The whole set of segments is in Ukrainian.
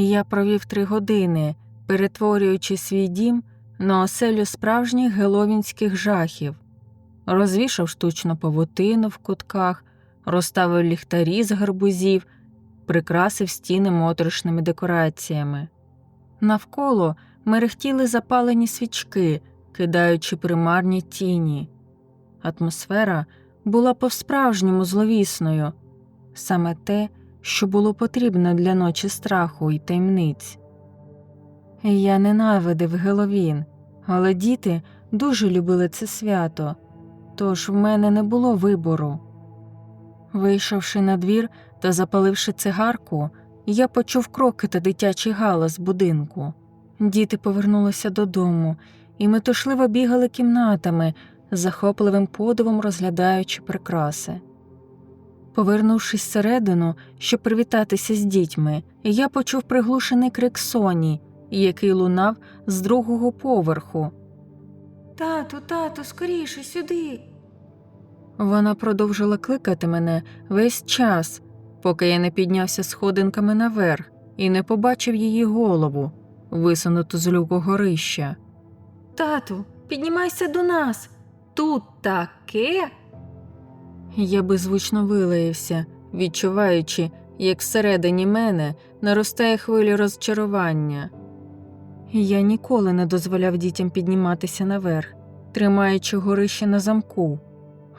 і я провів три години, перетворюючи свій дім на оселю справжніх геловінських жахів, розвішав штучну павутину в кутках, розставив ліхтарі з гарбузів, прикрасив стіни моторошними декораціями. Навколо мерехтіли запалені свічки, кидаючи примарні тіні. Атмосфера була по-справжньому зловісною, саме те, що було потрібно для ночі страху і таємниць. Я ненавидив Геловін, але діти дуже любили це свято, тож в мене не було вибору. Вийшовши на двір та запаливши цигарку, я почув кроки та дитячий галас будинку. Діти повернулися додому і метушливо бігали кімнатами, захопливим подивом розглядаючи прикраси. Повернувшись всередину, щоб привітатися з дітьми, я почув приглушений крик Соні, який лунав з другого поверху. Тату, тату, скоріше сюди. Вона продовжила кликати мене весь час, поки я не піднявся сходинками наверх і не побачив її голову, висунуту з люку горища. Тату, піднімайся до нас. Тут таке. Я беззвучно вилаявся, відчуваючи, як всередині мене наростає хвиля розчарування. Я ніколи не дозволяв дітям підніматися наверх, тримаючи горище на замку.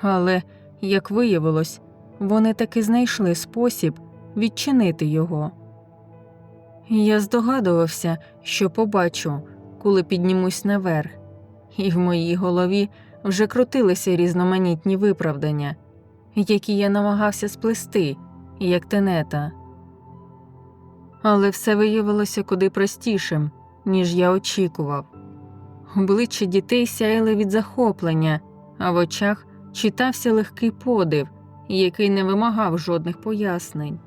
Але, як виявилось, вони таки знайшли спосіб відчинити його. Я здогадувався, що побачу, коли піднімусь наверх, і в моїй голові вже крутилися різноманітні виправдання, які я намагався сплести, як тенета. Але все виявилося куди простішим, ніж я очікував. Обличчя дітей сяяли від захоплення, а в очах читався легкий подив, який не вимагав жодних пояснень.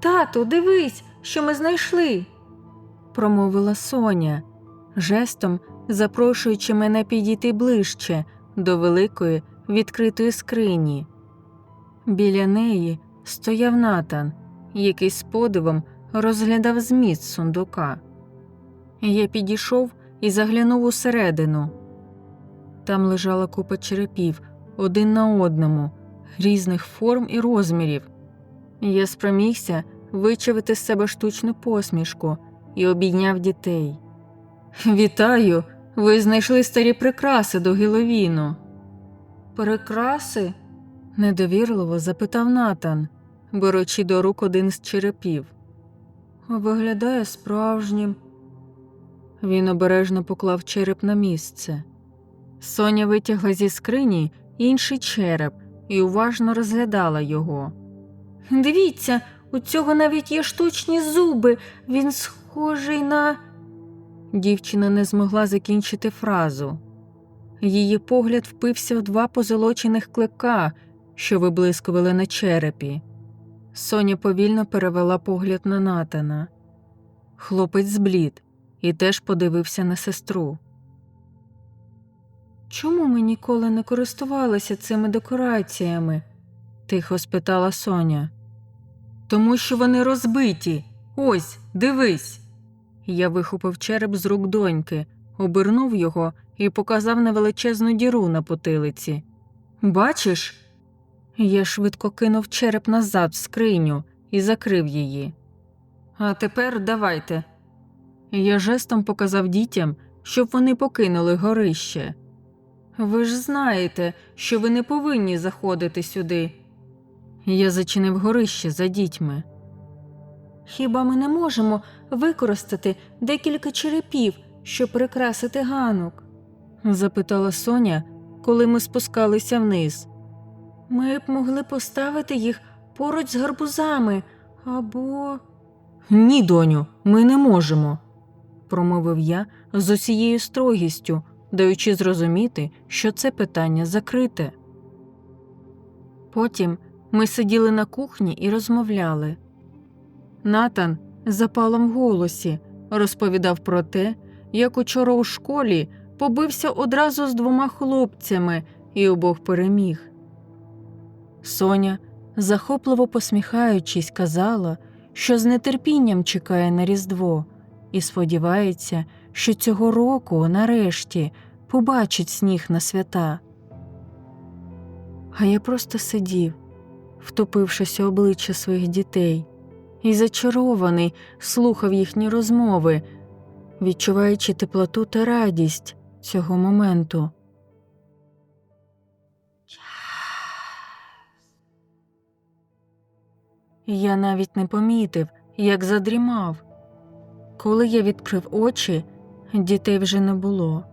Тату, дивись, що ми знайшли, промовила Соня, жестом запрошуючи мене підійти ближче до великої відкритої скрині. Біля неї стояв натан, який з подивом розглядав зміст сундука. Я підійшов і заглянув усередину. Там лежала купа черепів один на одному, різних форм і розмірів. Я спромігся вичавити з себе штучну посмішку і обійняв дітей. Вітаю! Ви знайшли старі прикраси до Гіловіну. Прикраси? недовірливо запитав Натан, беручи до рук один з черепів. Виглядає справжнім. Він обережно поклав череп на місце. Соня витягла зі скрині інший череп і уважно розглядала його. Дивіться, у цього навіть є штучні зуби, він схожий на. Дівчина не змогла закінчити фразу. Її погляд впився в два позолочених клика, що виблискували на черепі. Соня повільно перевела погляд на Натана. Хлопець зблід і теж подивився на сестру. Чому ми ніколи не користувалися цими декораціями? тихо спитала Соня. Тому що вони розбиті. Ось, дивись. Я вихопив череп з рук доньки, обернув його і показав на величезну діру на потилиці. Бачиш? Я швидко кинув череп назад в скриню і закрив її. А тепер давайте. Я жестом показав дітям, щоб вони покинули горище. Ви ж знаєте, що ви не повинні заходити сюди. Я зачинив горище за дітьми. Хіба ми не можемо використати декілька черепів, щоб прикрасити ганок? Запитала Соня, коли ми спускалися вниз. Ми б могли поставити їх поруч з гарбузами або. Ні, доню, ми не можемо, промовив я з усією строгістю, даючи зрозуміти, що це питання закрите. Потім ми сиділи на кухні і розмовляли. Натан запалом в голосі розповідав про те, як учора у школі побився одразу з двома хлопцями і обох переміг. Соня, захопливо посміхаючись, казала, що з нетерпінням чекає на Різдво і сподівається, що цього року, нарешті, побачить сніг на свята. А я просто сидів, втопившись у обличчя своїх дітей, і зачарований слухав їхні розмови, відчуваючи теплоту та радість цього моменту. Я навіть не помітив, як задрімав. Коли я відкрив очі, дітей вже не було.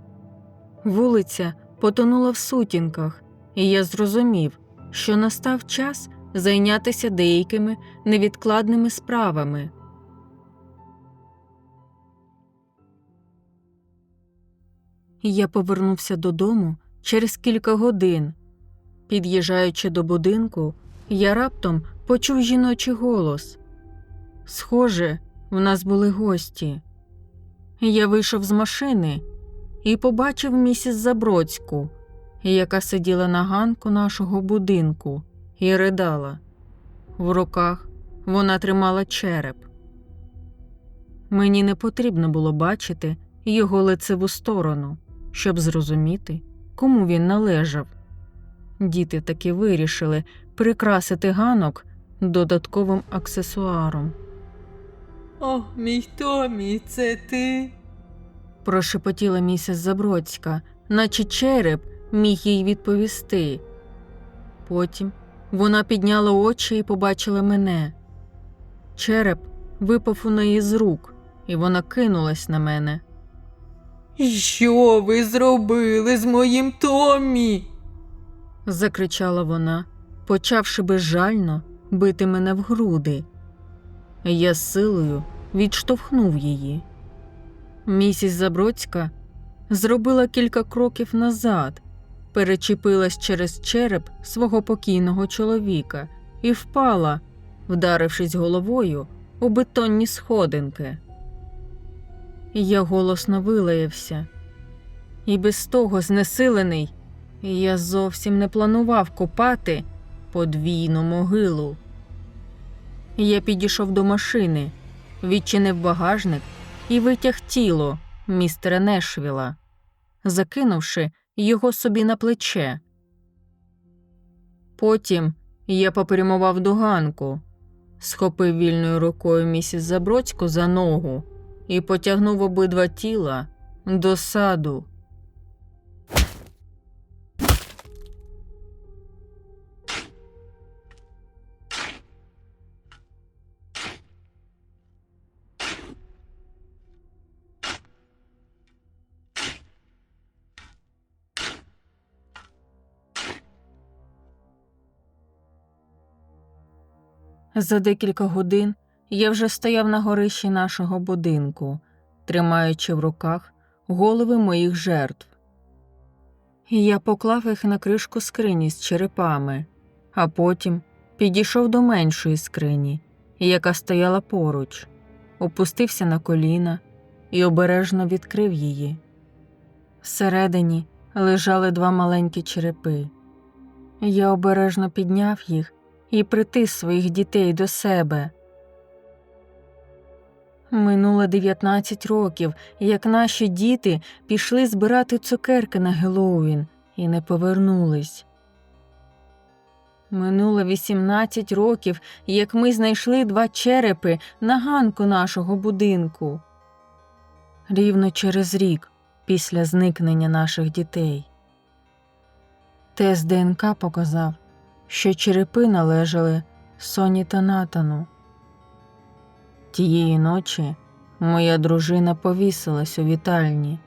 Вулиця потонула в сутінках, і я зрозумів, що настав час зайнятися деякими невідкладними справами. Я повернувся додому через кілька годин. Під'їжджаючи до будинку, я раптом почув жіночий голос. Схоже, в нас були гості. Я вийшов з машини і побачив місіс Забродську, яка сиділа на ганку нашого будинку і ридала. В руках вона тримала череп. Мені не потрібно було бачити його лицеву сторону, щоб зрозуміти, кому він належав. Діти таки вирішили прикрасити ганок додатковим аксесуаром. О, мій Томі, це ти? Прошепотіла місіс Забродська, наче череп міг їй відповісти. Потім вона підняла очі і побачила мене. Череп випав у неї з рук, і вона кинулась на мене. Що ви зробили з моїм Томі? закричала вона, почавши безжально бити мене в груди. Я з силою відштовхнув її. Місіс Забродська зробила кілька кроків назад, перечепилась через череп свого покійного чоловіка і впала, вдарившись головою у бетонні сходинки. Я голосно вилаявся, і без того знесилений, я зовсім не планував копати подвійну могилу. Я підійшов до машини, відчинив багажник і витяг тіло містера Нешвіла, закинувши його собі на плече. Потім я попрямував до ганку, схопив вільною рукою місіс Забродську за ногу і потягнув обидва тіла до саду. За декілька годин я вже стояв на горищі нашого будинку, тримаючи в руках голови моїх жертв. Я поклав їх на кришку скрині з черепами, а потім підійшов до меншої скрині, яка стояла поруч, опустився на коліна і обережно відкрив її. Всередині лежали два маленькі черепи. Я обережно підняв їх і притис своїх дітей до себе. Минуло 19 років, як наші діти пішли збирати цукерки на Геловін і не повернулись. Минуло 18 років, як ми знайшли два черепи на ганку нашого будинку. Рівно через рік після зникнення наших дітей. Тест ДНК показав, що черепи належали Соні та Натану. Тієї ночі моя дружина повісилась у вітальні.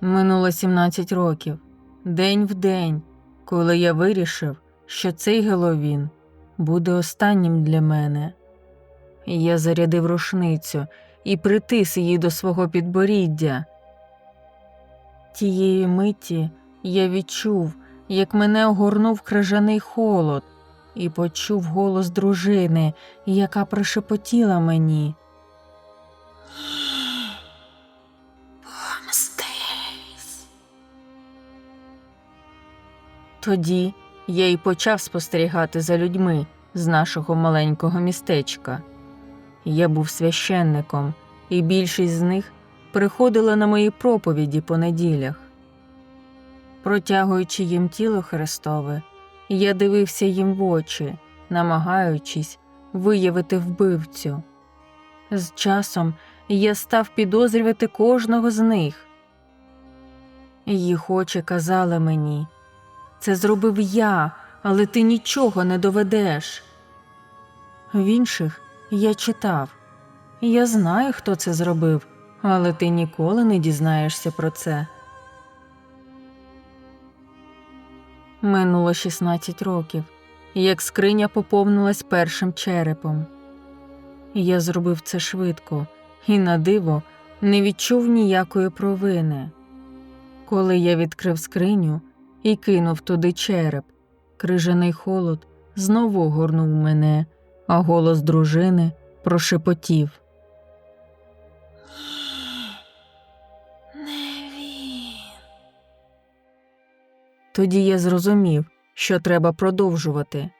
Минуло 17 років, день в день, коли я вирішив, що цей Геловін буде останнім для мене. Я зарядив рушницю і притис її до свого підборіддя. Тієї миті я відчув, як мене огорнув крижаний холод, і почув голос дружини, яка прошепотіла мені. Помстись. Тоді я й почав спостерігати за людьми, з нашого маленького містечка. Я був священником, і більшість з них приходила на мої проповіді по неділях. Протягуючи їм тіло Христове, я дивився їм в очі, намагаючись виявити вбивцю. З часом я став підозрювати кожного з них. Їх очі казали мені це зробив я, але ти нічого не доведеш. В інших я читав я знаю, хто це зробив, але ти ніколи не дізнаєшся про це. Минуло 16 років, як скриня поповнилась першим черепом. Я зробив це швидко і, на диво, не відчув ніякої провини. Коли я відкрив скриню і кинув туди череп, крижаний холод знову огорнув мене, а голос дружини прошепотів. Тоді я зрозумів, що треба продовжувати.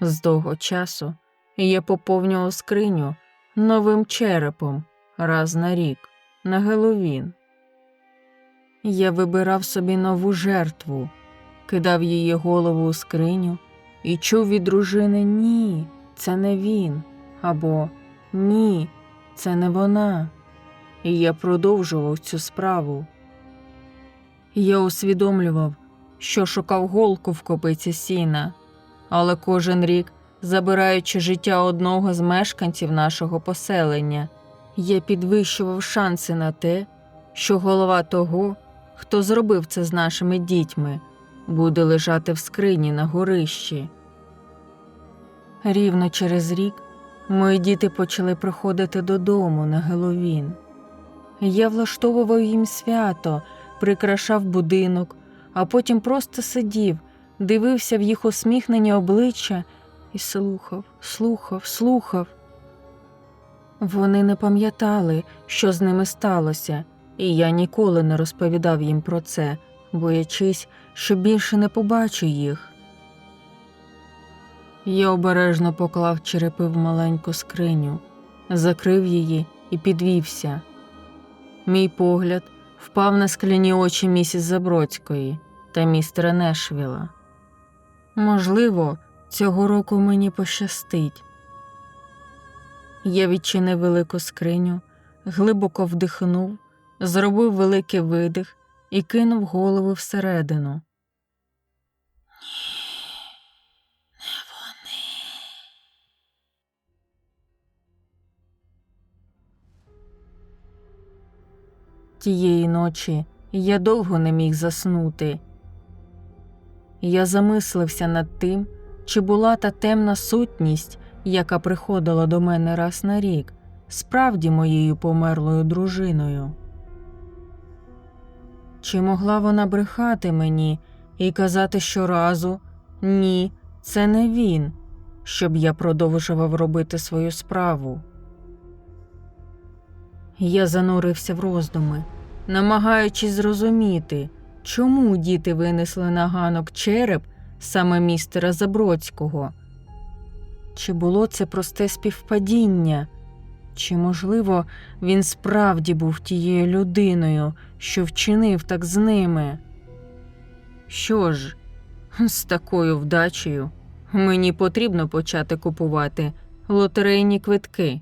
З того часу я поповнював скриню новим черепом раз на рік на Геловін. Я вибирав собі нову жертву, кидав її голову у скриню і чув від дружини Ні, це не він або Ні, це не вона. І я продовжував цю справу. Я усвідомлював, що шукав голку в копиці сіна, але кожен рік, забираючи життя одного з мешканців нашого поселення, я підвищував шанси на те, що голова того, хто зробив це з нашими дітьми, буде лежати в скрині на горищі. Рівно через рік мої діти почали приходити додому на Геловін. Я влаштовував їм свято, прикрашав будинок, а потім просто сидів, дивився в їх усміхнені обличчя і слухав, слухав, слухав. Вони не пам'ятали, що з ними сталося, і я ніколи не розповідав їм про це, боячись, що більше не побачу їх. Я обережно поклав черепи в маленьку скриню, закрив її і підвівся. Мій погляд впав на скляні очі місіс Забродської та містера Нешвіла. Можливо, цього року мені пощастить. Я відчинив велику скриню, глибоко вдихнув, зробив великий видих і кинув голову всередину. Вони. Тієї ночі я довго не міг заснути. Я замислився над тим, чи була та темна сутність, яка приходила до мене раз на рік, справді моєю померлою дружиною. Чи могла вона брехати мені і казати щоразу ні, це не він, щоб я продовжував робити свою справу? Я занурився в роздуми, намагаючись зрозуміти, чому діти винесли на ганок череп саме містера Забродського. Чи було це просте співпадіння? Чи, можливо, він справді був тією людиною, що вчинив так з ними? Що ж, з такою вдачею мені потрібно почати купувати лотерейні квитки.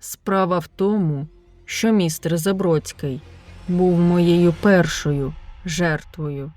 Справа в тому, що містер Забродський був моєю першою жертвою.